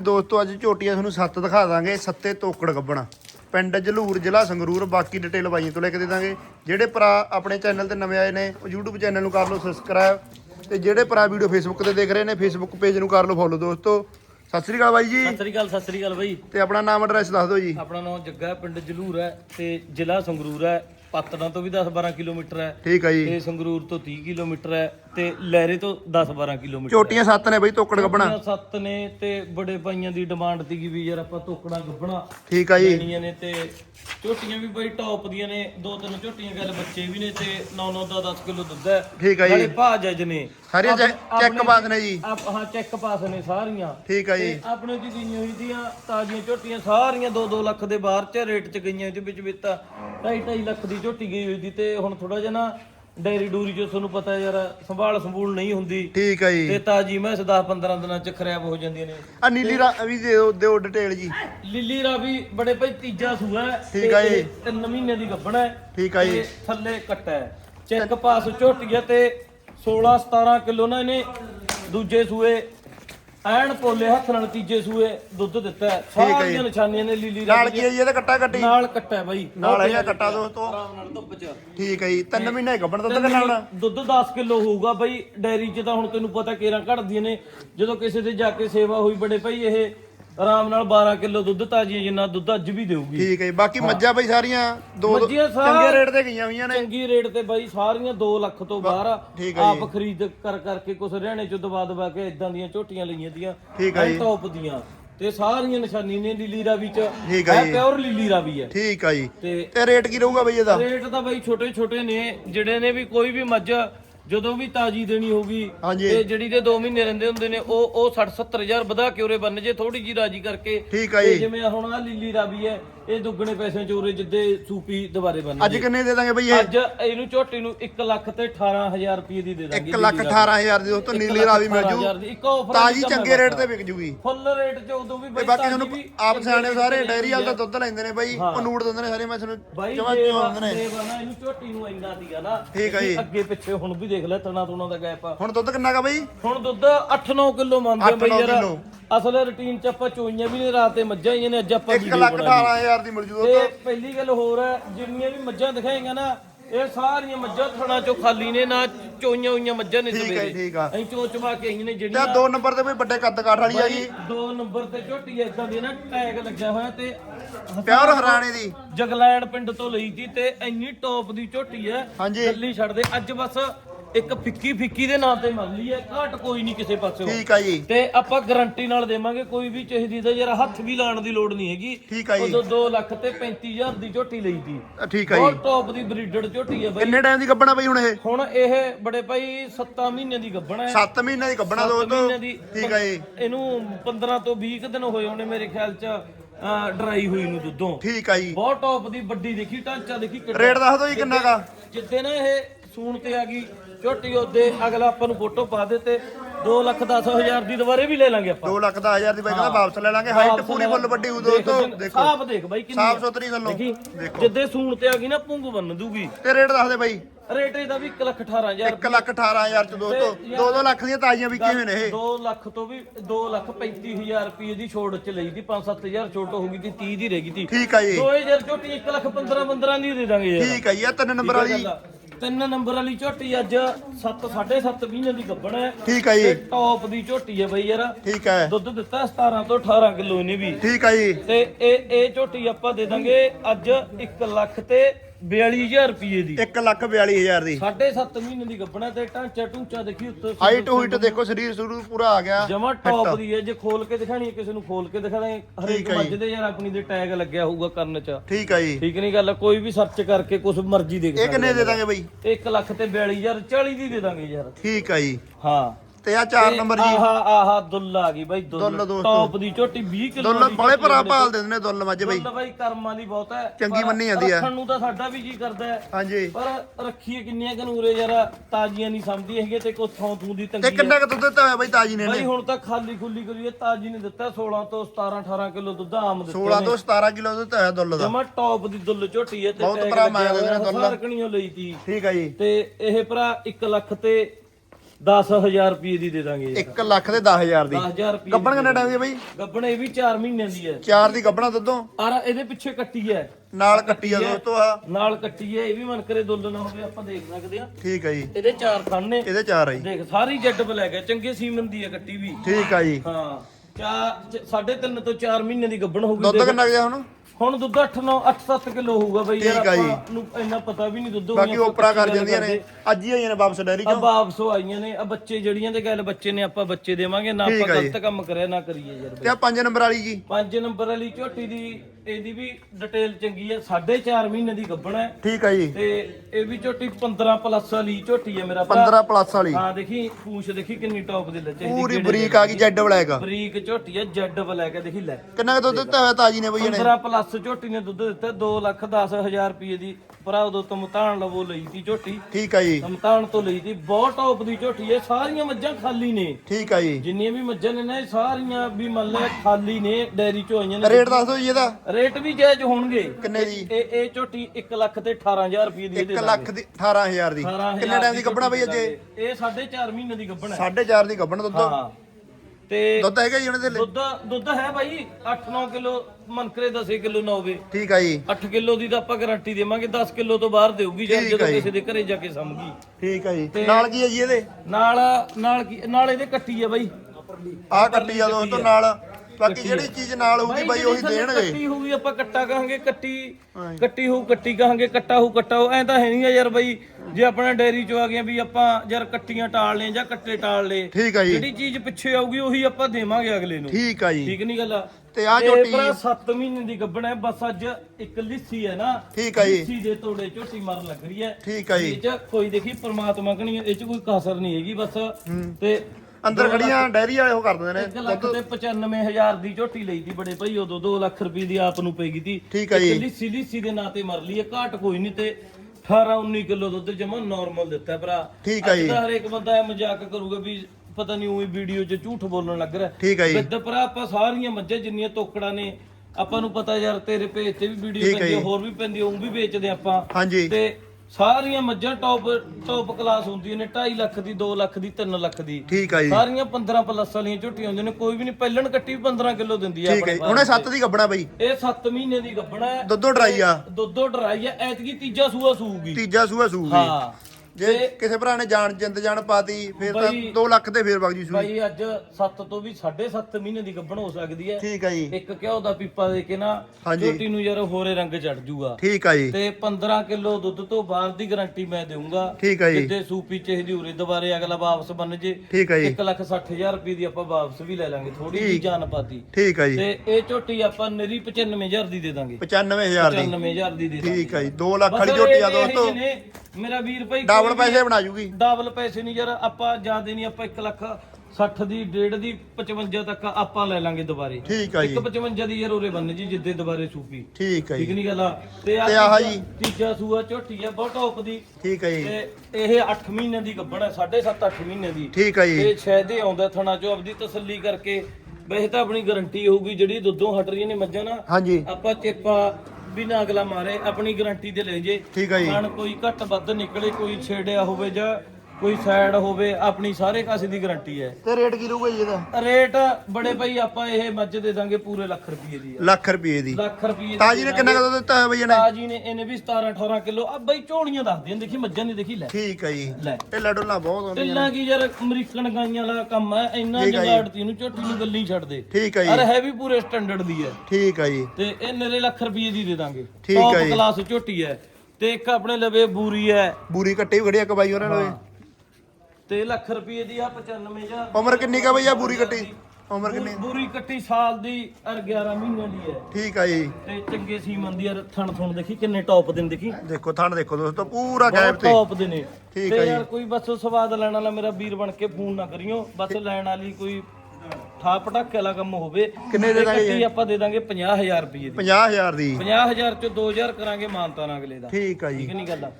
ਦੋਸਤੋ ਅੱਜ ਝੋਟੀਆਂ ਤੁਹਾਨੂੰ ਸੱਤ ਦਿਖਾ ਦਾਂਗੇ। ਸੱਤੇ ਤੋਕੜ ਗੱਬਣਾ। ਪਿੰਡ ਜਲੂਰ ਜ਼ਿਲ੍ਹਾ ਸੰਗਰੂਰ ਬਾਕੀ ਡਿਟੇਲ ਬਾਈਆਂ ਤੋਂ ਲੈ ਕੇ ਦੇ ਦਾਂਗੇ। ਜਿਹੜੇ ਭਰਾ ਆਪਣੇ ਚੈਨਲ ਤੇ ਨਵੇਂ ਆਏ ਨੇ ਉਹ YouTube ਚੈਨਲ ਨੂੰ ਕਰ ਲਓ ਸਬਸਕ੍ਰਾਈਬ ਤੇ ਜਿਹੜੇ ਭਰਾ ਵੀਡੀਓ Facebook ਤੇ ਦੇਖ ਰਹੇ ਨੇ Facebook ਪੇਜ ਨੂੰ ਕਰ ਲਓ ਫੋਲੋ ਦੋਸਤੋ। ਸਤਿ ਸ੍ਰੀ ਅਕਾਲ ਬਾਈ ਜੀ। ਸਤਿ ਸ੍ਰੀ ਅਕਾਲ ਸਤਿ ਸ੍ਰੀ ਅਕਾਲ ਬਾਈ। ਤੇ ਆਪਣਾ ਨਾਮ ਐਡਰੈਸ ਦੱਸ ਦਿਓ ਜੀ। ਆਪਣਾ ਨਾਮ ਜੱਗਾ ਪਿੰਡ ਜਲੂਰ ਹੈ ਤੇ ਜ਼ਿਲ੍ਹਾ ਸੰਗਰੂਰ ਹੈ। ਪਾਤੜਾਂ ਤੋਂ ਵੀ 10-12 ਕਿਲੋਮੀਟਰ ਹੈ। ਠੀਕ ਆ ਜੀ। ਤੇ ਸੰਗਰੂਰ ਤੋਂ 30 ਕਿਲੋਮੀਟਰ ਹੈ ਤੇ ਲਹਿਰੇ ਤੋਂ 10-12 ਕਿਲੋਮੀਟਰ ਝੋਟੀਆਂ ਸੱਤ ਨੇ ਬਾਈ ਤੋਕੜ ਗੱਬਣਾ। ਸੱਤ ਨੇ ਤੇ ਬੜੇ ਭਾਈਆਂ ਦੀ ਡਿਮਾਂਡ ਸੀਗੀ ਵੀ ਯਾਰ ਆਪਾਂ ਤੋਕੜਾਂ ਗੱਬਣਾ। ਠੀਕ ਆ ਜੀ। ਲੈਣੀਆਂ ਨੇ ਤੇ ਝੋਟੀਆਂ ਵੀ ਬਈ ਟੌਪ ਦੀਆਂ ਨੇ ਦੋ ਤਿੰਨ ਝੋਟੀਆਂ ਗੱਲ ਬੱਚੇ ਵੀ ਨੇ ਤੇ 9-9 ਦਾ 10 ਕਿਲੋ ਦੁੱਧ ਹੈ। ਠੀਕ ਆ ਜੀ। ਨਾਲੇ ਭਾਜ ਜਜ ਨੇ। ਆਪ- ਚੈੱਕ ਬਾਤ ਨੇ ਜੀ। ਹਾਂ ਚੈੱਕ ਪਾਸ ਨੇ ਸਾਰੀਆਂ। ਠੀਕ ਆ ਜੀ। ਆਪਣੇ ਦੀ ਗਈਆਂ ਹੋਈ ਦੀਆਂ ਤਾਜ਼ੀਆਂ ਝੋਟੀਆਂ ਸਾਰੀਆਂ 2-2 ਲੱਖ ਦੇ ਬਾਹਰ ਚ ਰੇਟ ਚ ਗਈਆਂ ਇਹਦੇ ਵਿੱਚ ਵਿੱਚ ਤਾਂ 2.5 ਲੱਖ ਦੀ ਝੋਟੀ ਗਈ ਹੋਈ ਦੀ ਤੇ ਹੁਣ ਥੋੜਾ ਜਿਹਾ ਨਾ ਡੈਰੀ ਡੂਰੀ ਜੋ ਤੁਹਾਨੂੰ ਪਤਾ ਯਾਰ ਸੰਭਾਲ ਸੰਭੂਲ ਨਹੀਂ ਹੁੰਦੀ। ਠੀਕ ਆ ਜੀ। ਤੇ ਤਾਜੀ ਮੈਂ 10-15 ਦਿਨਾਂ ਚ ਖਰਾਬ ਹੋ ਜਾਂਦੀਆਂ ਨੇ। ਆ ਨੀਲੀ ਰਾ ਵੀ ਦਿਓ ਦਿਓ ਡਿਟੇਲ ਜੀ। ਲਿੱਲੀ ਰਾਵੀ ਬੜੇ ਭਾਈ ਤੀਜਾ ਸੂਆ ਹੈ ਠੀਕ ਆ ਤੇ ਜੀ। ਇਹ ਤਿੰਨ ਮਹੀਨੇ ਦੀ ਗੱਭਣ ਹੈ ਠੀਕ ਆ ਜੀ। ਤੇ ਥੱਲੇ ਕੱਟਾ ਹੈ। ਚੈੱਕ ਪਾਸ ਝੋਟੀ ਹੈ ਤੇ 16-17 ਕਿਲੋ ਨਾ ਇਹਨੇ ਦੂਜੇ ਸੂਏ ਐਨ ਪੋਲੇ ਹੱਥ ਨਾਲ ਤੀਜੇ ਸੂਏ ਦੁੱਧ ਦਿੱਤਾ ਹੈ। ਸਾਰੀਆਂ ਨਿਸ਼ਾਨੀਆਂ ਨੇ ਲੀਲੀ ਨਾਲ ਕੀ ਹੈ ਜੀ ਇਹਦਾ ਕੱਟਾ ਕੱਟੀ। ਨਾਲ ਕੱਟਾ ਬਾਈ। ਨਾਲ ਹੈਗਾ ਕੱਟਾ ਦੋਸਤੋ ਆਰਾਮ ਨਾਲ ਧੁੱਪ ਚ। ਠੀਕ ਹੈ ਜੀ ਤਿੰਨ ਮਹੀਨੇ ਗੱਬਣ ਦੁੱਧ ਕਿੰਨਾ ਹੋਣਾ ਦੁੱਧ 10 ਕਿਲੋ ਹੋਊਗਾ ਬਾਈ। ਡੈਰੀ 'ਚ ਤਾਂ ਹੁਣ ਤੈਨੂੰ ਪਤਾ ਕੇਰਾਂ ਘਟਦੀਆਂ ਨੇ। ਜਦੋਂ ਕਿਸੇ ਦੇ ਜਾ ਕੇ ਸੇਵਾ ਹੋਈ ਬੜੇ ਭਾਈ ਇਹ ਆਰਾਮ ਨਾਲ 12 ਕਿਲੋ ਦੁੱਧ ਤਾਜੀ ਜਿੰਨਾ ਦੁੱਧ ਅੱਜ ਵੀ ਦੇਊਗੀ। ਠੀਕ ਹੈ ਜੀ ਬਾਕੀ ਮੱਝਾਂ ਬਈ ਸਾਰੀਆਂ ਦੋ ਦੋ- ਮੱਝੀਆਂ ਸਾਰ- ਚੰਗੇ ਰੇਟ ਤੇ ਗਈਆਂ ਹੋਈਆਂ ਨੇ। ਚੰਗੀ ਰੇਟ ਤੇ ਬਾਈ ਸਾਰੀਆਂ 2 ਲੱਖ ਤੋਂ ਬਾਹਰ ਆ। ਠੀਕ ਆਪ ਖਰੀਦ ਕਰ ਕਰਕੇ ਕੁਛ ਹਰਿਆਣੇ ਚੋਂ ਦਬਾ ਦਬਾ ਕੇ ਇਦਾਂ ਦੀਆਂ ਝੋਟੀਆਂ ਲਈਆਂ ਦੀਆਂ ਠੀਕ ਹੈ ਜੀ। ਟੌਪ ਦੀਆਂ। ਤੇ ਸਾਰੀਆਂ ਨਿਸ਼ਾਨੀ ਨੇ ਲੀਲੀ ਰਾਵੀ ਚ। ਠੀਕ ਹੈ ਜੀ। ਪਿਓਰ ਲੀਲੀ ਰਾਵੀ ਹੈ। ਠੀਕ ਆ ਜੀ। ਤੇ ਤੇ ਰੇਟ ਕੀ ਰਹੂਗਾ ਬਈ ਇਹਦਾ? ਰੇਟ ਤਾਂ ਬਾਈ ਛੋਟੇ ਛੋਟੇ ਨੇ ਜਿਹੜੇ ਨੇ ਵੀ ਕੋਈ ਵੀ ਮੱਝ ਜਦੋਂ ਵੀ ਤਾਜੀ ਦੇਣੀ ਹੋਗੀ ਹਾਂਜੀ। ਤੇ ਜਿਹੜੀ ਦੇ 2 ਮਹੀਨੇ ਰਹਿੰਦੇ ਹੁੰਦੇ ਨੇ ਉਹ ਉਹ 60 70000 ਵਧਾ ਕੇ ਉਰੇ ਬੰਨ ਜੇ ਥੋੜੀ ਜੀ ਰਾਜੀ ਕਰਕੇ ਠੀਕ ਆ ਤੇ ਜਿਵੇਂ ਹੁਣ ਆ ਲੀਲੀ ਰਾਵੀ ਹੈ ਇਹ ਦੁੱਗਣੇ ਪੈਸੇ ਚ ਉਰੇ ਜਿੱਦੇ ਸੂਪੀ ਦੁਬਾਰੇ ਬੰਨ ਅੱਜ ਕਿੰਨੇ ਦੇ ਦਾਂਗੇ ਬਈ ਇਹ? ਅੱਜ ਇਹਨੂੰ ਝੋਟੀ ਨੂੰ 1 ਲੱਖ ਤੇ 18000 ਰੁਪਏ ਦੀ ਦੇ ਦਾਂਗੇ 1 ਲੱਖ 18000 ਦੀ ਦੋਸਤੋ ਨੀਲੀ ਰਾਵੀ ਮਿਲ ਜੂ। 18000 ਦੀ। ਇੱਕ ਆਫਰ ਤਾਜੀ ਚੰਗੇ ਰੇਟ ਤੇ ਵਿਕ ਜੂਗੀ। ਫੁੱਲ ਰੇਟ ਚ ਉਦੋਂ ਵੀ ਬਾਈ ਬਾਕੀ ਤੁਹਾਨੂੰ ਆਪ ਸਿਆਣੇ ਸਾਰੇ ਡੈਰੀ ਵਾਲ ਦਾ ਦੁੱਧ ਲੈਂਦੇ ਨੇ ਬਈ ਉਹ ਨੂੜ ਦਿੰਦੇ ਨੇ ਸਾਰੇ ਮੈਂ ਤੁਹਾਨੂੰ ਜਮਾ ਕਿਉਂ ਦਿੰਦੇ ਨੇ। ਇਹਨੂੰ ਝੋਟੀ ਨੂੰ ਇੰਨਾ ਦੀਗਾ ਨਾ ਠੀਕ ਆ ਜੀ। ਅੱਗੇ ਪਿੱਛੇ ਹੁਣ ਵੀ ਦੇਖ ਲੈ ਤਣਾ ਤੁਣਾ ਦਾ ਗੈਪ ਆ। ਹੁਣ ਦੁੱਧ ਕਿੰਨਾ ਕਾ ਬਈ? ਹੁਣ ਦੁੱਧ 8-9 ਕਿਲੋ ਮੰਗਦੇ ਆ ਬਈ 8-9 ਯਾਰ। ਕਿੱਲੋ। ਅਸਲ ਰੁਟੀਨ ਚ ਆਪਾਂ ਚੋਈਆਂ ਵੀ ਨੇ ਰਾਤ ਤੇ ਮੱਝਾਂ ਹੀ ਨੇ ਅੱਜ ਆਪਾਂ 1 ਵੀਡੀਓ ਲੱਖ ਬਣਾ 18000 ਦੀ ਤੇ ਪਹਿਲੀ ਗੱਲ ਹੋਰ ਹੈ ਜਿੰਨੀਆਂ ਵੀ ਮੱਝਾਂ ਦਿਖਾਏਗਾ ਨਾ ਇਹ ਸਾਰੀਆਂ ਮੱਝਾਂ ਥਣਾ ਚੋਂ ਖਾਲੀ ਨੇ ਨਾ ਚੋਈਆਂ ਹੋਈਆਂ ਮੱਝਾਂ ਨੇ ਠੀਕ ਹੈ ਠੀਕ ਆ। ਅਸੀਂ ਚੋਚਵਾ ਕੇ ਆਈਆਂ ਨੇ ਤੇ ਜਿਹੜੀਆਂ ਦੋ ਨੰਬਰ ਤੇ ਬਈ ਵੱਡੇ ਕੱਦ ਕਾਠ ਵਾਲੀ ਆ ਜੀ ਦੋ ਨੰਬਰ ਤੇ ਝੋਟੀ ਇਦਾਂ ਦੀ ਨਾ ਟੈਗ ਲੱਗਿਆ ਹੋਇਆ ਤੇ ਪਿਓਰ ਹਰਾਣੇ ਦੀ। ਜਗਲੈਂਡ ਪਿੰਡ ਤੋਂ ਲਈ ਸੀ ਤੇ ਇੰਨੀ ਟੌਪ ਦੀ ਝੋਟੀ ਹੈ ਹਾਂਜੀ। ਗੱਲੀ ਛੱਡ ਦੇ ਅੱਜ ਬਸ ਇੱਕ ਫਿੱਕੀ ਫਿੱਕੀ ਦੇ ਨਾਂ ਤੇ ਮੰਨ ਲਈ ਹੈ ਘਾਟ ਕੋਈ ਨਹੀਂ ਕਿਸੇ ਪਾਸਿਓਂ ਠੀਕ ਆ ਜੀ। ਤੇ ਆਪਾਂ ਗਾਰੰਟੀ ਨਾਲ ਦੇਵਾਂਗੇ ਕੋਈ ਵੀ ਚਾਹੀਦੀ ਤਾਂ ਯਾਰ ਹੱਥ ਵੀ ਲਾਉਣ ਦੀ ਲੋੜ ਨਹੀਂ ਹੈਗੀ। ਠੀਕ ਆ ਜੀ। ਉਦੋਂ 2 ਲੱਖ ਤੇ 35000 ਦੀ ਝੋਟੀ ਲਈ ਅ, ਠੀਕ ਆ ਜੀ। ਬਹੁਤ ਟੌਪ ਦੀ ਬਰੀਡਡ ਝੋਟੀ ਹੈ ਬਾਈ। ਕਿੰਨੇ ਟਾਈਮ ਦੀ ਗੱਬਣਾ ਬਈ ਹੁਣ ਇਹ? ਹੁਣ ਇਹ ਬੜੇ ਭਾਈ 7 ਮਹੀਨਿਆਂ ਦੀ ਗੱਭਣ ਹੈ। 7 ਮਹੀਨੇ ਦੀ ਗੱਬਣਾ ਦੀ ਠੀਕ ਆ ਜੀ। ਇਹਨੂੰ 15 ਤੋਂ 20 ਕੁ ਦਿਨ ਹੋਏ ਹੋਣੇ ਮੇਰੇ ਖਿਆਲ ਚ ਡਰਾਈ ਹੋਈ ਨੂੰ ਦੁੱਧੋਂ। ਠੀਕ ਆ ਜੀ। ਬਹੁਤ ਟੌਪ ਦੀ ਵੱਡੀ ਦੇਖੀ ਢਾਂਚਾ ਦੇਖੀ। ਰੇਟ ਦੱਸ ਦਿਓ ਜੀ ਕਿੰਨਾ ਕਾ ਜਿੱਦੇ ਨਾ ਇਹ ਸੂਣ ਤੇ ਆ ਗਈ ਝੋਟੀ ਉਹਦੇ ਅਗਲਾ ਆਪਾਂ ਨੂੰ ਫੋਟੋ ਪਾ ਦੇ ਤੇ 2 ਲੱਖ 10 ਹਜ਼ਾਰ ਦੀ ਦੁਬਾਰੇ ਵੀ ਲੈ ਲਾਂਗੇ ਆਪਾਂ। 2 ਲੱਖ 10000 ਦੀ ਬਾਈ ਕਹਿੰਦਾ ਵਾਪਸ ਲੈ ਲਾਂਗੇ। ਹਾਈਟ ਪੂਰੀ ਫੁੱਲ ਵੱਡੀ ਹੋ ਦੋਸਤੋ ਦੇਖੋ। ਸਾਫ਼ ਦੇਖ ਬਾਈ ਕਿੰਨੀ ਸਾਫ਼। ਸੁਥਰੀ ਥੱਲੋਂ ਦੇਖੀ ਜਿੱਦੇ ਸੂਣ ਤੇ ਆ ਗਈ ਨਾ ਪੁੰਗ ਬੰਨ ਦੂਗੀ। ਤੇ ਰੇਟ ਦੱਸ ਦੇ ਬਾਈ। ਰੇਟ ਇਹਦਾ ਵੀ 1 ਲੱਖ 18000 1 ਲੱਖ 18000 ਚ ਦੋਸਤੋ 2-2 ਲੱਖ ਦੀਆਂ ਤਾਜ਼ੀਆਂ ਵਿਕੀਆਂ ਹੋਏ ਨੇ ਇਹ। 2 ਲੱਖ ਤੋਂ ਵੀ 2 ਲੱਖ 35000 ਰੁਪਏ ਦੀ ਛੋੜ ਚ ਲਈ ਦੀ 5-7000 ਛੋਟ ਹੋ ਗਈ ਤੀ 30 ਦੀ ਰਹਿ ਗਈ ਤੀ ਠੀਕ ਆ ਜੀ। 2000 ਝੋਟੀ 1 ਲੱਖ 15 15 ਦੀ ਦੇ ਦਾਂਗੇ ਯਾਰ। ਠੀਕ ਆ ਜੀ ਆ ਤਿੰਨ ਨੰਬਰ ਵਾਲੀ ਗੱਲ। ਤਿੰਨ ਨੰਬਰ ਵਾਲੀ ਝੋਟੀ ਅੱਜ 7 7.5 ਮਹੀਨੇ ਦੀ ਗੱਭਣ ਹੈ। ਠੀਕ ਤੇ ਜੀ। ਟੌਪ ਦੀ ਝੋਟੀ ਹੈ ਬਈ ਯਾਰ। ਠੀਕ ਹੈ ਦੁੱਧ ਦਿੱਤਾ 17 ਤੋਂ 18 ਕਿਲੋ ਇਹਨੇ ਵੀ। ਠੀਕ ਆ ਜੀ। ਤੇ ਇਹ ਇਹ ਝੋਟੀ ਆਪਾਂ ਦੇ ਦਾਂਗੇ ਅੱਜ 1 ਲੱਖ ਤੇ 42000 ਰੁਪਏ ਦੀ। 1 ਲੱਖ 42000 ਦੀ। 7.5 ਮਹੀਨੇ ਦੀ ਗੱਭਣਾ ਤੇ ਢਾਂਚਾ ਢੂੰਚਾ ਦੇਖੀ ਉੱਤੇ ਹਾਈਟ ਹੂਈਟ ਦੇਖੋ ਸਰੀਰ ਸੁਰੂ ਪੂਰਾ ਆ ਗਿਆ। ਜਮਾ ਟੌਪ ਦੀ ਹੈ ਜੇ ਖੋਲ ਕੇ ਦਿਖਾਣੀ ਹੈ ਕਿਸੇ ਨੂੰ ਖੋਲ ਕੇ ਦਿਖਾ ਦਾਂਗੇ ਹਰੇਕ ਮੱਝ ਦੇ ਯਾਰ ਆਪਣੀ ਦੇ ਟੈਗ ਲੱਗਿਆ ਹੋਊਗਾ ਕੰਨ 'ਚ। ਠੀਕ ਆ ਜੀ। ਠੀਕ ਨਹੀਂ ਗੱਲ ਕੋਈ ਵੀ ਸਰਚ ਕਰਕੇ ਕੁਝ ਮਰਜ਼ੀ ਦੇਖ ਇਹ ਕਿੰਨੇ ਦੇ ਦਾਂਗੇ ਬਾਈ? 1 ਲੱਖ ਤੇ 42000 40 ਦੀ ਦੇ ਦਾਂਗੇ ਯਾਰ। ਠੀਕ ਆ ਜੀ। ਹਾਂ। ਤੇ ਆ 4 ਨੰਬਰ ਜੀ। ਆਹਾ ਆਹਾ ਦੁੱਲ ਆ ਗਈ ਬਾਈ ਦੁੱਲ। ਦੁੱਲ ਦੋਸਤੋ। ਟੌਪ ਦੀ ਝੋਟੀ 20 ਕਿਲੋ ਦੁੱਲ ਬੜੇ ਭਰਾ ਭਾਲ ਦਿੰਦੇ ਨੇ ਦੁੱਲ ਮੱਝ ਬਾਈ। ਦੁੱਲ ਬਾਈ ਕਰਮਾਂ ਦੀ ਬਹੁਤ ਹੈ ਚੰਗੀ ਪਰ ਮੰਨੀ ਜਾਂਦੀ ਹੈ। ਰੱਖਣ ਨੂੰ ਤਾਂ ਸਾਡਾ ਵੀ ਜੀ ਕਰਦਾ ਹੈ। ਹਾਂਜੀ। ਪਰ ਰੱਖੀਏ ਕਿੰਨੀਆਂ ਕਨੂਰੇ ਯਾਰ ਤਾਜ਼ੀਆਂ ਨਹੀਂ ਸਮਝਦੀ ਹੈਗੇ ਤੇ ਕੋ ਥੋਂ ਥੂ ਦੀ ਤੇ ਤੰਗੀ ਕਿੰਨਾ ਕੁ ਦੁੱਧ ਦਿੱਤਾ ਹੋਇਆ ਬਾਈ ਤਾਜੀ ਨੇ ਬਾਈ ਇਹਨੇ। ਹੁਣ ਤਾਂ ਖਾਲੀ ਖੁੱਲੀ ਕਰੀਏ ਤਾਜੀ ਨੇ ਦਿੱਤਾ 16 ਤੋਂ 17 18 ਕਿਲੋ ਦੁੱਧ ਆਮ ਦਿੱਤਾ 16 ਤੋਂ 17 ਕਿਲੋ ਦੁੱਧ ਹੋਇਆ ਦੁੱਲ ਦਾ। ਜਮਾ ਟੌਪ ਦੀ ਦੁੱਲ ਝੋਟੀ ਹੈ ਤੇ ਬਹੁਤ ਭਰਾ ਮੰਗਦੇ ਨੇ ਦੁੱਲ। ਸਾਰਕਣੀਓ ਲਈ ਤੀ। ਠੀਕ ਆ ਜੀ। ਤੇ ਇਹ ਭਰਾ 1 ਲੱਖ ਤੇ 10000 ਰੁਪਏ ਦੀ ਦੇ ਦਾਂਗੇ 1 ਲੱਖ ਦੇ 10000 ਦੀ। 10000 ਰੁਪਏ ਗੱਬਣ ਕਿੰਨਾ ਟਾਈਮ ਦੀ ਬਈ? ਗੱਬਣ ਇਹ ਵੀ 4 ਮਹੀਨਿਆਂ ਦੀ ਹੈ। ਚਾਰ ਦੀ ਗੱਬਣਾ ਦੁੱਧੋਂ? ਆਰ ਇਹਦੇ ਪਿੱਛੇ ਕੱਟੀ ਹੈ। ਨਾਲ ਕੱਟੀ ਆ ਦੋਸਤੋ ਆ। ਨਾਲ ਕੱਟੀ ਹੈ ਇਹ ਵੀ ਮਨ ਕਰੇ ਦੁੱਲ ਨਾ ਹੋਵੇ ਆਪਾਂ ਦੇਖ ਸਕਦੇ ਆ ਠੀਕ ਆ ਜੀ। ਇਹਦੇ ਚਾਰ ਥਣ ਨੇ। ਇਹਦੇ ਚਾਰ ਆ ਜੀ। ਦੇਖ ਸਾਰੀ ਜੱਡ ਬਲੈਕ ਹੈ ਚੰਗੇ ਸੀਮਨ ਦੀ ਹੈ ਕੱਟੀ ਵੀ। ਠੀਕ ਆ ਜੀ। ਹਾਂ ਚਾਰ ਸਾਢੇ ਤਿੰਨ ਤੋਂ 4 ਮਹੀਨੇ ਦੀ ਗੱਬਣ ਹੋਊਗੀ ਦੁੱਧ ਕਿੰਨਾ ਗਿਆ ਹੁਣ? ਹੁਣ ਦੁੱਧ 8 9 8 7 ਕਿਲੋ ਹੋਊਗਾ ਬਈ ਯਾਰ ਠੀਕ ਆ ਜੀ। ਆਪਾਂ ਨੂੰ ਇੰਨਾ ਪਤਾ ਵੀ ਨਹੀਂ ਦੁੱਧ ਬਾਕੀ ਉਪਰਾ ਕਰ ਜਾਂਦੀਆਂ ਨੇ। ਅੱਜ ਹੀ ਆਈਆਂ ਨੇ ਵਾਪਸ ਡੈਰੀ ਆ ਚੋਂ। ਵਾਪਸੋਂ ਆਈਆਂ ਨੇ। ਆ ਬੱਚੇ ਜਿਹੜੀਆਂ ਤੇ ਗੱਲ ਬੱਚੇ ਨੇ ਆਪਾਂ ਬੱਚੇ ਦੇਵਾਂਗੇ। ਨਾ ਠੀਕ ਆਪਾਂ ਆ ਜੀ। ਗਲਤ ਕੰਮ ਕਰਿਆ ਨਾ ਕਰੀਏ ਯਾਰ ਬਈ। ਤੇ ਆ 5 ਨੰਬਰ ਵਾਲੀ ਜੀ ਪੰਜ ਨੰਬਰ ਵਾਲੀ ਝੋਟੀ ਦੀ ਇਹਦੀ ਵੀ ਡਿਟੇਲ ਚੰਗੀ ਹੈ 4.5 ਮਹੀਨੇ ਦੀ ਗੱਭਣ ਹੈ ਠੀਕ ਆ ਜੀ। ਤੇ ਇਹ ਵੀ ਝੋਟੀ 15 ਪਲੱਸ ਵਾਲੀ ਝੋਟੀ ਹੈ ਮੇਰਾ ਭਰਾ। 15 ਪਲੱਸ ਵਾਲੀ। ਹਾਂ ਦੇਖੀ ਪੂਛ ਦੇਖੀ ਕਿੰਨੀ ਟੌਪ ਦੀ ਲੱਚੇ ਪੂਰੀ ਬਰੀਕ ਆ ਗਈ ਜੈਡ ਬਲੈਕ ਬਰੀਕ ਝੋਟੀ ਹੈ ਜੈਡ ਬਲੈਕ ਹੈ ਦੇਖੀ ਲੈ। ਕਿੰਨਾ ਕੁ ਦੁੱਧ ਦਿੱਤਾ ਹੋਇਆ ਤਾਜੀ ਨੇ ਬਈ ਇਹਨੇ? 15 ਪਲੱਸ ਝੋਟੀ ਨੇ ਦੁੱਧ ਦਿੱਤਾ 2 ਲੱਖ 10 ਹਜ਼ਾਰ ਰੁਪਏ ਦੀ। ਭਰਾ ਉਦੋਂ ਤਮਤਾਨ ਲਵੋ ਲਈ ਸੀ ਝੋਟੀ। ਠੀਕ ਆ ਜੀ। ਤਮਤਾਨ ਤੋਂ ਲਈ ਸੀ ਬਹੁਤ ਟੌਪ ਦੀ ਝੋਟੀ ਹੈ ਸਾਰੀਆਂ ਮੱਝਾਂ ਖਾਲੀ ਨੇ। ਠੀਕ ਆ ਜੀ। ਜਿੰਨੀਆਂ ਵੀ ਮੱਝਾਂ ਨੇ ਨਾ ਇਹ ਸਾਰੀਆਂ ਵੀ ਮੰਨ ਲੈ ਖਾਲੀ ਨੇ ਡੈਰੀ ਚੋਂ ਆਈਆਂ ਨੇ। ਰੇਟ ਦੱਸ ਦਿਓ ਜੀ ਇਹਦਾ। ਰੇਟ ਵੀ ਜਾਇਜ਼ ਹੋਣਗੇ। ਕਿੰਨੇ ਦੀ? ਇਹ ਇਹ ਝੋਟੀ 1 ਲੱਖ ਤੇ 18000 ਰੁਪਏ ਦੀ 1 ਲੱਖ ਦੀ 18000 ਦੀ। 18,000 ਕਿੰਨੇ ਟਾਈਮ ਦੀ ਗੱਬਣਾ ਬਈ ਅਜੇ ਇਹ? 4.5 ਮਹੀਨੇ ਦੀ ਗੱਭਣ ਹੈ। 4.5 ਦੀ ਗੱਬਣ ਦੁੱਧ? ਹਾਂ ਤੇ ਦੁੱਧ ਹੈਗਾ ਜੀ ਉਹਨਾਂ ਦੇ ਲਈ? ਦੁੱਧ ਦੁੱਧ ਹੈ ਭਾਈ 8-9 ਕਿਲੋ ਮਨਕਰੇ 10 ਕਿਲੋ ਨਾ ਹੋਵੇ ਠੀਕ ਆ ਜੀ। 8 ਕਿਲੋ ਦੀ ਤਾਂ ਆਪਾਂ ਗਾਰੰਟੀ ਦੇਵਾਂਗੇ 10 ਕਿਲੋ ਤੋਂ ਬਾਹਰ ਦੇਊਗੀ ਜੇ ਜਦੋਂ। ਕਿਸੇ ਦੇ ਘਰੇ ਜਾ ਕੇ ਸਮਝੀ ਠੀਕ ਆ ਜੀ। ਨਾਲ ਕੀ ਹੈ ਜੀ ਇਹਦੇ? ਨਾਲ ਨਾਲ ਕੀ ਨਾਲ ਇਹਦੇ ਕੱਟੀ ਹੈ ਬਾਈ। ਆਹ ਕੱਟੀ ਆ ਦੋਸਤੋ ਨਾਲ। ਬਾਕੀ ਜਿਹੜੀ ਚੀਜ਼ ਨਾਲ ਹੋਊਗੀ ਬਾਈ ਉਹੀ ਦੇਣਗੇ। ਕੱਟੀ ਹੋਊਗੀ ਆਪਾਂ ਕੱਟਾ ਕਹਾਂਗੇ ਕੱਟੀ ਕੱਟੀ ਹੋਊ ਕੱਟੀ ਕਹਾਂਗੇ ਕੱਟਾ ਹੋਊ ਕੱਟਾ ਹੋਊ ਐ ਤਾਂ ਹੈ ਨਹੀਂ ਯਾਰ ਬਾਈ ਜੇ ਆਪਣਾ ਡੈਰੀ ਚ ਆ ਗਏ ਵੀ ਆਪਾਂ ਯਾਰ ਕੱਟੀਆਂ ਟਾਲ ਲਏ ਜਾਂ ਕੱਟੇ ਟਾਲ ਲਏ ਠੀਕ ਆ ਜੀ। ਜਿਹੜੀ ਚੀਜ਼ ਪਿੱਛੇ ਆਊਗੀ ਉਹੀ ਆਪਾਂ ਦੇਵਾਂਗੇ ਅਗਲੇ ਨੂੰ। ਠੀਕ ਆ ਜੀ। ਠੀਕ ਨਹੀਂ ਗੱਲ ਆ? ਤੇ ਇਹ ਝੋਟੀ ਭਰਾ 7 ਮਹੀਨੇ ਦੀ ਗੱਭਣ ਹੈ ਬਸ ਅੱਜ ਇੱਕ ਲਿੱਸੀ ਹੈ ਨਾ। ਠੀਕ ਆ ਜੀ। ਲਿੱਸੀ ਦੇ ਤੋੜੇ ਝੋਟੀ ਮਰਨ ਲੱਗ ਰਹੀ ਹੈ। ਠੀਕ ਆ ਜੀ। ਇਹ ਚ ਕੋਈ ਦੇਖੀ ਪ੍ਰਮਾਤਮਾ ਕਣੀ ਇਹ ਚ ਕੋਈ ਕਸਰ ਨਹੀਂ ਹੈਗੀ ਬਸ। ਤੇ ਅੰਦਰ ਖੜੀਆਂ ਡੈਰੀ ਵਾਲੇ ਉਹ ਕਰ ਦਿੰਦੇ ਨੇ। 1 ਲੱਖ ਤੇ 95000 ਦੀ ਝੋਟੀ ਲਈ ਦੀ ਬੜੇ ਭਾਈ ਉਦੋਂ 2 ਲੱਖ ਰੁਪਏ ਦੀ ਆਪ ਨੂੰ ਪੈਗੀ ਤੀ ਠੀਕ ਆ ਜੀ। ਲਿੱਸੀ ਲਿੱਸੀ ਦੇ ਨਾਂ ਤੇ ਮਰ ਲਈ ਹੈ ਘਾਟ ਕੋਈ ਨਹੀਂ ਤੇ 18 19 ਕਿਲੋ ਦੁੱਧ ਜਮਾ ਨਾਰਮਲ ਦਿੱਤਾ ਭਰਾ। ਠੀਕ ਆ ਜੀ। ਤਾਂ ਹਰੇਕ ਬੰਦਾ ਇਹ ਮਜ਼ਾਕ ਕਰੂਗਾ ਵੀ ਪਤਾ ਨਹੀਂ ਉਹੀ ਵੀਡੀਓ 'ਚ ਝੂਠ ਬੋਲਣ ਲੱਗ ਰਿਹਾ। ਠੀਕ ਆ ਜੀ। ਬਿੱਦ ਭਰਾ ਆਪਾਂ ਸਾਰੀਆਂ ਮੱਝਾਂ ਜਿੰਨੀਆਂ ਤੋਕੜਾਂ ਨੇ ਆਪਾਂ ਨੂੰ ਪਤਾ ਯਾਰ ਤੇਰੇ ਪੇਜ ਤੇ ਵੀ ਵੀਡੀਓ ਠੀਕ ਆ ਪੈਂਦੀ ਆ, ਜੀ। ਹੋਰ ਵੀ ਪੈਂਦੀ ਉਹ ਵੀ ਵੇਚਦੇ ਆਪਾਂ। ਹਾਂਜੀ। ਤੇ ਸਾਰੀਆਂ ਮੱਝਾਂ ਟੌਪ ਟੌਪ ਕਲਾਸ ਹੁੰਦੀਆਂ ਨੇ 2.5 ਲੱਖ ਦੀ 2 ਲੱਖ ਦੀ 3 ਲੱਖ ਦੀ। ਠੀਕ ਆ ਜੀ। ਸਾਰੀਆਂ 15 ਪਲੱਸ ਵਾਲੀਆਂ ਝੋਟੀਆਂ ਹੁੰਦੀਆਂ ਨੇ ਕੋਈ ਵੀ ਨਹੀਂ ਪਹਿਲਣ ਕੱਟੀ ਵੀ 15 ਕਿਲੋ ਦਿੰਦੀ ਆ ਠੀਕ ਹੈ ਜੀ। ਹੁਣੇ 7 ਦੀ ਗੱਬਣਾ ਬਈ। ਇਹ 7 ਮਹੀਨੇ ਦੀ ਗੱਭਣਾ ਹੈ। ਦੁੱਧੋ ਡਰਾਈ ਆ। ਦੁੱਧੋ ਡਰਾਈ ਹੈ ਐਤਕੀ ਤੀਜਾ ਸੂਆ ਸੂਗੀ ਤੀਜਾ ਸੂਆ ਸੂਗੀ ਹਾਂ। ਜੇ ਕਿਸੇ ਭਰਾ ਨੇ ਜਾਣ ਜਿੰਦ ਜਾਣ ਪਾਤੀ ਫਿਰ ਤਾਂ ਬਾਈ- 2 ਲੱਖ ਤੇ ਫੇਰ ਵਗ ਜੀ ਸੂਈ। ਭਾਈ ਅੱਜ 7 ਤੋਂ ਵੀ 7.5 ਮਹੀਨੇ ਦੀ ਗੱਭਣ ਹੋ ਸਕਦੀ ਹੈ। ਠੀਕ ਆ ਜੀ। ਇੱਕ ਘਿਓ ਦਾ ਪੀਪਾ ਦੇ ਕੇ ਨਾ ਹਾਂਜੀ। ਝੋਟੀ ਨੂੰ ਯਾਰ ਹੋਰੇ ਰੰਗ ਚੜ ਜੂਗਾ। ਠੀਕ ਆ ਜੀ। ਤੇ 15 ਕਿਲੋ ਦੁੱਧ ਤੋਂ ਬਾਹਰ ਦੀ ਗਾਰੰਟੀ ਮੈਂ ਦੇਵਾਂਗਾ ਠੀਕ ਆ ਜੀ। ਜਿੱਦੇ ਸੂਪੀ ਚਾਹੀਦੀ ਉਰੇ ਦੁਬਾਰੇ ਅਗਲਾ ਵਾਪਸ ਬਣ ਜੇ ਠੀਕ ਆ ਜੀ। 1 ਲੱਖ 60000 ਰੁਪਏ ਦੀ ਆਪਾਂ ਵਾਪਸ ਵੀ ਲੈ ਲਾਂਗੇ ਥੋੜੀ ਜੀ ਜਾਨ ਪਾਤੀ। ਠੀਕ ਆ ਜੀ। ਤੇ ਇਹ ਝੋਟੀ ਆਪਾਂ ਨਰੀ 95000 ਦੀ ਦੇ ਦਾਂਗੇ। 95000 ਦੀ। 95000 ਦੀ ਦੇ ਦਾਂਗੇ ਠੀਕ ਆ ਜੀ 2 ਲੱਖ ਵਾਲੀ ਬਸ ਝੋਟੀ ਆ ਇਹ- ਇਹ ਦੋਸਤੋ। ਨੇ, ਮੇਰਾ ਵੀਰ ਭਾਈ ਡਬਲ ਪੈਸੇ ਬਣਾ ਜੂਗੀ। ਡਬਲ ਪੈਸੇ ਨਹੀਂ ਯਾਰ ਆਪਾਂ ਜਿਆਦੇ ਨਹੀਂ ਆਪਾਂ 1 ਲੱਖ 60 ਦੀ ਡੇਢ ਦੀ 55 ਤੱਕ ਆਪਾਂ ਲੈ ਲਾਂਗੇ ਦੁਬਾਰੇ। ਠੀਕ ਆ ਜੀ। 155 ਦੀ ਯਾਰ ਉਰੇ ਬੰਨ ਜੀ ਜਿੱਦੇ ਦੁਬਾਰੇ ਸੂਪੀ। ਠੀਕ ਆ ਠੀਕ ਜੀ ਨਹੀਂ ਗੱਲ ਤੇ ਤੇ ਆਹ ਜੀ? ਤੀਜਾ ਸੂਆ ਝੋਟੀ ਆ ਬਹੁਤ ਟੌਪ ਦੀ। ਠੀਕ ਆ ਜੀ। ਤੇ ਇਹ 8 ਮਹੀਨੇ ਦੀ ਗੱਭਣ ਹੈ 7.5 8 ਮਹੀਨੇ ਦੀ। ਠੀਕ ਆ ਜੀ। ਇਹ ਸ਼ਾਇਦ ਹੀ ਆਉਂਦਾ ਥਣਾ ਚੋਂ ਆਪਦੀ ਤਸੱਲੀ ਕਰਕੇ। ਵੈਸੇ ਤਾਂ ਆਪਣੀ ਗਾਰੰਟੀ ਹੋਊਗੀ ਜਿਹੜੀ ਦੁੱਧੋਂ ਹਟ ਰਹੀਆਂ ਨੇ ਮੱਝਾਂ ਨਾ। ਹਾਂਜੀ। ਆਪਾਂ ਚੇਪਾ ਬਿਨਾ ਅਗਲਾ ਮਾਰੇ ਆਪਣੀ ਗਾਰੰਟੀ ਤੇ ਲੈ ਜੇ। ਠੀਕ ਆ ਜੀ। ਖਾਣ ਕੋਈ ਘੱਟ ਵੱਧ ਨਿਕਲੇ ਕੋਈ ਛੇੜਿਆ ਹੋਵੇ ਜਾਂ ਕੋਈ ਸਾਈਡ ਹੋਵੇ ਆਪਣੀ ਸਾਰੇ ਕਾਸੇ ਦੀ ਗਾਰੰਟੀ ਹੈ। ਤੇ ਰੇਟ ਕੀ ਰਹੂਗਾ ਜੀ ਇਹਦਾ? ਰੇਟ ਬੜੇ ਭਾਈ ਆਪਾਂ ਇਹ ਮੱਝ ਦੇ ਦਾਂਗੇ ਪੂਰੇ ਲੱਖ ਰੁਪਏ ਦੀ ਆ ਲੱਖ ਰੁਪਏ ਦੀ। ਲੱਖ ਰੁਪਏ ਦੀ ਤਾਜੀ ਨੇ ਕਿੰਨਾ ਕਦੋਂ ਦਿੱਤਾ ਹੈ ਬਈ ਇਹਨੇ? ਤਾਜੀ ਨੇ ਇਹਨੇ ਵੀ 17 18 ਕਿਲੋ। ਆ ਬਈ ਝੋਲੀਆਂ ਦੱਸਦੇ ਨੇ ਦੇਖੀ ਮੱਝਾਂ ਦੀ ਦੇਖੀ ਲੈ। ਠੀਕ ਆ ਜੀ। ਲੈ। ਇਹ ਲੜੋਲਾ ਬਹੁਤ ਆਉਂਦੀਆਂ ਢਿੱਲਾਂ ਕੀ ਯਾਰ ਅਮਰੀਕਨ ਗਾਈਆਂ ਵਾਲਾ ਕੰਮ ਹੈ ਇੰਨਾ ਠੀਕ ਆ ਜੀ। ਜਗਾੜਤੀ ਨੂੰ ਝੋਟੀ ਨੂੰ ਗੱਲੀ ਛੱਡ ਦੇ। ਠੀਕ ਜੀ। ਅਰੇ ਹੈ ਵੀ ਪੂਰੇ ਸਟੈਂਡਰਡ ਦੀ ਹੈ। ਠੀਕ ਆ ਜੀ। ਤੇ ਇਹ ਨਰੇ ਲੱਖ ਰੁਪਏ ਦੀ ਦੇ ਦਾਂਗੇ। ਠੀਕ ਆ ਟੌਪ ਜੀ। ਕਲਾਸ ਝੋਟੀ ਹੈ। ਤੇ ਇੱਕ ਆਪਣੇ ਲਵੇ ਬੂਰੀ ਹੈ। ਬੂਰੀ ਕੱਟੀ ਵੀ ਖੜੀ ਆ ਕਬਾਈ ਉਹਨਾਂ ਨਾਲ। ਤੇ ਲੱਖ ਰੁਪਏ ਦੀ ਆ 95000 ਉਮਰ ਕਿੰਨੀ ਕਾ ਬਈ ਆ ਬੂਰੀ ਕੱਟੀ? ਉਮਰ ਕਿੰਨੀ? ਬੂਰੀ ਕੱਟੀ ਸਾਲ ਦੀ ਅਰ 11 ਮਹੀਨਿਆਂ ਦੀ ਹੈ। ਠੀਕ ਆ ਜੀ। ਤੇ ਚੰਗੇ ਸੀਮਨ ਦੀ ਯਾਰ ਥਣ ਥਣ ਦੇਖੀ ਕਿੰਨੇ ਟੌਪ ਦੇ ਨੇ ਦੇਖੀ? ਦੇਖੋ ਥਣ ਦੇਖੋ ਦੋਸਤੋ ਪੂਰਾ ਗੈਪ ਤੇ ਟੌਪ ਦੇ ਨੇ। ਠੀਕ ਆ ਜੀ। ਯਾਰ ਕੋਈ ਬਸ ਸਵਾਦ ਲੈਣ ਵਾਲਾ ਮੇਰਾ ਵੀਰ ਬਣ ਕੇ ਫੋਨ ਨਾ ਕਰਿਓ। ਬਸ ਲੈਣ ਵਾਲੀ ਕੋਈ ਠਾ ਪਟਾਕੇ ਵਾਲਾ ਕੰਮ ਹੋਵੇ। ਕਿੰਨੇ ਦੇ ਦਾਂਗੇ ਕੱਟੀ ਆਪਾਂ ਦੇ ਦਾਂਗੇ 50000 ਰੁਪਏ ਦੀ। 50000 ਦੀ। 50000 ਚ 2000 ਕਰਾਂਗੇ ਮਾਨਤਾ ਨਾਲ ਅਗਲੇ ਦਾ। ਠੀਕ ਆ ਜੀ। ਠੀਕ ਨਹੀਂ ਗੱਲ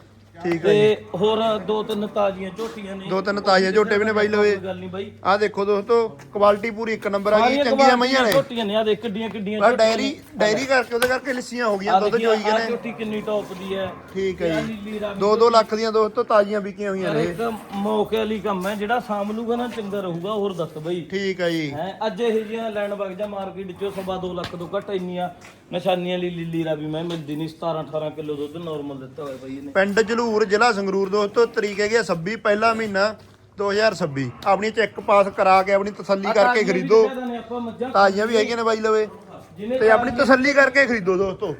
ਠੀਕ ਆ ਤੇ ਹੋਰ ਦੋ ਤਿੰਨ ਤਾਜ਼ੀਆਂ ਝੋਟੀਆਂ ਨੇ। ਦੋ ਤਿੰਨ ਤਾਜ਼ੀਆਂ ਝੋਟੇ ਵੀ ਨੇ ਬਾਈ ਲਵੇ। ਕੋਈ ਗੱਲ ਨਹੀਂ ਬਾਈ। ਆਹ ਦੇਖੋ ਦੋਸਤੋ ਕੁਆਲਿਟੀ ਪੂਰੀ ਇੱਕ ਨੰਬਰ ਆ ਗਈ ਸਾਰੀਆਂ ਚੰਗੀਆਂ ਮਈਆਂ ਨੇ। ਝੋਟੀਆਂ ਨੇ ਆ ਦੇਖ ਕਿੱਡੀਆਂ ਕਿੱਡੀਆਂ ਪਰ ਡੈਰੀ ਡੈਰੀ ਕਰਕੇ ਉਹਦੇ ਕਰਕੇ ਲਿੱਸੀਆਂ ਹੋ ਗਈਆਂ ਦੁੱਧ ਚੋਈ ਗਏ ਨੇ ਝੋਟੀ ਕਿੰਨੀ ਟੌਪ ਦੀ ਹੈ। ਠੀਕ ਹੈ ਜੀ। ਨੀਲੀ 2-2 ਲੱਖ ਦੀਆਂ ਦੋਸਤੋ ਤਾਜ਼ੀਆਂ ਵਿਕੀਆਂ ਹੋਈਆਂ ਨੇ। ਇੱਕ ਮੌਕੇ ਵਾਲੀ ਕੰਮ ਹੈ ਜਿਹੜਾ ਸਾਂਭ ਲੂਗਾ ਨਾ ਚੰਗਾ ਰਹੂਗਾ ਹੋਰ ਦੱਸ ਬਈ। ਠੀਕ ਹੈ ਜੀ। ਹੈ ਅੱਜ ਇਹ ਜੀਆਂ ਲੈਣ ਵਗ ਜਾ ਮਾਰਕੀਟ ਚੋਂ ਸਵਾ ਦੋ ਲੱਖ ਤੋਂ ਘੱਟ ਇੰਨੀਆਂ ਨਿਸ਼ਾਨੀਆਂ ਲਈ ਲੀਲੀ ਰਾਵੀ ਮੈਂ ਮਿਲਦੀ ਨਹੀਂ 17 18 ਕਿਲੋ ਦੁੱਧ ਨਾਰਮਲ ਦਿੱਤਾ ਹੋਇਆ ਬਈ ਇਹਨੇ। ਪਿੰਡ ਜਲੂਰ ਜ਼ਿਲ੍ਹਾ ਸੰਗਰੂਰ ਦੋਸਤੋ ਤਰੀਕ ਹੈਗੀ ਆ 26 ਪਹਿਲਾ ਮਹੀਨਾ 2026 ਆਪਣੀ ਚੈੱਕ ਪਾਸ ਕਰਾ ਕੇ ਆਪਣੀ ਤਸੱਲੀ ਕਰਕੇ ਖਰੀਦੋ। ਤਾਜ਼ੀਆਂ ਵੀ ਹੈਗੀਆਂ ਨੇ ਬਾਈ ਲਵੇ। ਤੇ ਆਪਣੀ ਤਸੱਲੀ ਕਰਕੇ ਖਰੀਦੋ ਦੋਸਤੋ।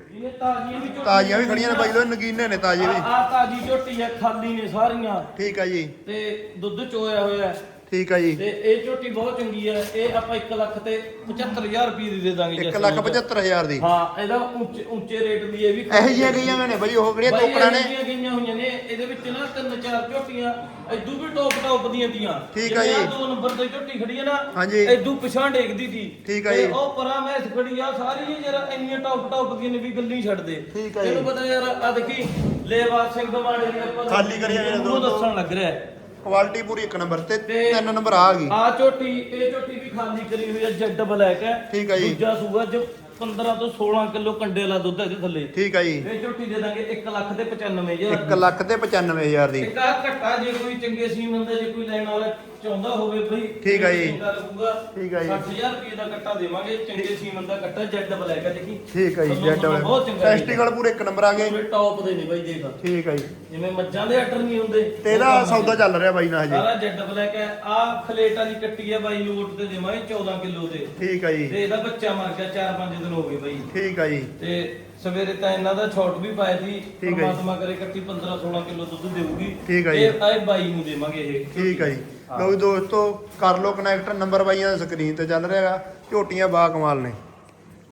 ਤਾਜ਼ੀਆਂ ਵੀ ਖੜੀਆਂ ਨੇ ਬਾਈ ਲਵੇ ਨਗੀਨੇ ਨੇ ਤਾਜ਼ੇ ਵੀ। ਆ ਤਾਜ਼ੀ ਝੋਟੀ ਆ ਖਾਲੀ ਨੇ ਸਾਰੀਆਂ। ਠੀਕ ਹੈ ਜੀ। ਤੇ ਦੁੱਧ ਚੋਇਆ ਹੋਇਆ। ਠੀਕ ਹੈ ਜੀ। ਤੇ ਇਹ ਝੋਟੀ ਬਹੁਤ ਚੰਗੀ ਹੈ ਇਹ ਆਪਾਂ 1 ਲੱਖ ਤੇ 75000 ਰੁਪਏ ਦੀ ਦੇ ਦਾਂਗੇ 1 ਲੱਖ 75000 ਦੀ। ਹਾਂ ਇਹਦਾ ਉੱਚੇ ਉੱਚੇ ਰੇਟ ਦੀ ਇਹ ਵੀ ਇਹੋ ਜਿਹੀਆਂ ਗਈਆਂ ਹੋਈਆਂ ਨੇ ਬਾਈ ਉਹ ਕਿਹੜੀਆਂ ਟੋਕੜਾਂ ਨੇ। ਇਹੋ ਗਈਆਂ ਹੋਈਆਂ ਨੇ ਇਹਦੇ ਵਿੱਚ ਨਾ ਤਿੰਨ ਚਾਰ ਝੋਟੀਆਂ ਐਦੂ ਵੀ ਟੌਪ ਟੌਪ ਦੀਆਂ ਦੀਆਂ ਠੀਕ ਆ ਜੀ। ਦੋ ਨੰਬਰ ਤੇ ਝੋਟੀ ਖੜੀ ਹੈ ਨਾ ਹਾਂਜੀ। ਐਦੂ ਪਿਛਾਂ ਡੇਗਦੀ ਸੀ। ਠੀਕ ਆ ਜੀ। ਉਹ ਪਰਾਂ ਮੈਂ ਖੜੀ ਆ ਸਾਰੀ ਜਰਾ ਇੰਨੀਆਂ ਟੌਪ ਟੌਪ ਦੀਆਂ ਨੇ ਵੀ ਗੱਲੀ ਛੱਡ ਦੇ। ਠੀਕ ਆ ਜੀ। ਤੈਨੂੰ ਪਤਾ ਯਾਰ ਆ ਦੇਖੀ ਲੇਵਾ ਸਿੰਘ ਦਵਾੜੇ ਦੀ ਆਪਾਂ ਖਾਲੀ ਕਰੀ ਜਾਂਦੇ ਨੇ ਉਹ ਦੋ- ਦੱਸਣ ਲੱਗ ਰਿਹਾ। ਕੁਆਲਿਟੀ ਪੂਰੀ ਇੱਕ ਨੰਬਰ ਤੇ ਤੇ- ਤਿੰਨ ਨੰਬਰ ਆ ਗਈ ਆ ਝੋਟੀ ਇਹ ਝੋਟੀ ਵੀ ਖਾਲੀ ਕਰੀ ਹੋਈ ਹੈ ਜੈਡ ਬਲੈਕ ਹੈ ਠੀਕ ਆ ਜੀ। ਦੂਜਾ ਸੂਆ ਜੋ 15 ਤੋਂ 16 ਕਿਲੋ ਕੰਡੇ ਵਾਲਾ ਦੁੱਧ ਹੈ ਇਹਦੇ ਥੱਲੇ। ਠੀਕ ਹੈ ਜੀ। ਇਹ ਝੋਟੀ ਦੇ ਦਾਂਗੇ 1 ਲੱਖ ਤੇ 95000 1 ਲੱਖ ਤੇ 95000 ਦੀ। ਇੱਕ ਆ ਘੱਟਾ ਜੇ ਕੋਈ ਚੰਗੇ ਸੀਮ ਹੁੰਦਾ ਜੇ ਕੋਈ ਲੈਣ ਵਾਲਾ ਚਾਹੁੰਦਾ ਹੋਵੇ ਬਈ ਠੀਕ ਆ ਜੀ। ਠੀਕ ਆ ਜੀ। 60000 ਰੁਪਏ ਦਾ ਕੱਟਾ ਦੇਵਾਂਗੇ ਚੰਗੇ ਸੀਮਨ ਦਾ ਕੱਟਾ ਜੈਡ ਬਲੈਕ ਹੈ ਦੇਖੀ। ਠੀਕ ਹੈ ਜੀ ਥੱਲੋਂ ਜੈਟ ਥੱਲੋਂ ਬਹੁਤ ਚੰਗਾ ਜੀ। ਟੈਸਟੀਕਲ ਪੂਰੇ ਇੱਕ ਨੰਬਰ ਆ ਗਏ। ਟੌਪ ਦੇ ਨੇ ਬਾਈ ਦੇਖ ਠੀਕ ਹੈ ਜੀ। ਜਿਵੇਂ ਮੱਝਾਂ ਦੇ ਆਰਡਰ ਨਹੀਂ ਹੁੰਦੇ। ਤੇ ਇਹਦਾ ਸੌਦਾ ਚੱਲ ਰਿਹਾ ਬਾਈ ਨਾਲ ਹਜੇ। ਸਾਰਾ ਜੈਡ ਬਲੈਕ ਹੈ ਆ ਖਲੇਟ ਵਾਲੀ ਕੱਟੀ ਹੈ ਬਾਈ ਲੋਟ ਤੇ ਦੇਵਾਂਗੇ 14 ਕਿਲੋ ਦੇ। ਠੀਕ ਹੈ ਜੀ। ਤੇ ਇਹਦਾ ਬੱਚਾ ਮਰ ਗਿਆ 4-5 ਦਿਨ ਹੋ ਗਏ ਬਾਈ। ਠੀਕ ਹੈ ਜੀ। ਤੇ ਸਵੇਰੇ ਤਾਂ ਇਹਨਾਂ ਦਾ ਛੋਟ ਵੀ ਪਾਇਆ ਸੀ ਠੀਕ ਹੈ ਜੀ। ਪਰਮਾਤਮਾ ਕਰੇ ਕੱਟੀ 15-16 ਕਿਲੋ ਦੁੱਧ ਦੇਊਗੀ। ਠੀਕ ਹੈ ਜੀ। ਇਹ ਆਏ ਬਾਈ ਨੂੰ ਦੇਵਾਂਗੇ ਇਹ। ਠੀਕ ਹੈ ਜੀ। ਲਓ ਜੀ ਦੋਸਤੋ ਕਰ ਲਓ ਕਨੈਕਟਰ ਨੰਬਰ ਬਾਈਆਂ ਦਾ ਸਕਰੀਨ ਤੇ ਚੱਲ ਰਿਹਾਗਾ ਝੋਟੀਆਂ ਬਾ ਕਮਾਲ ਨੇ।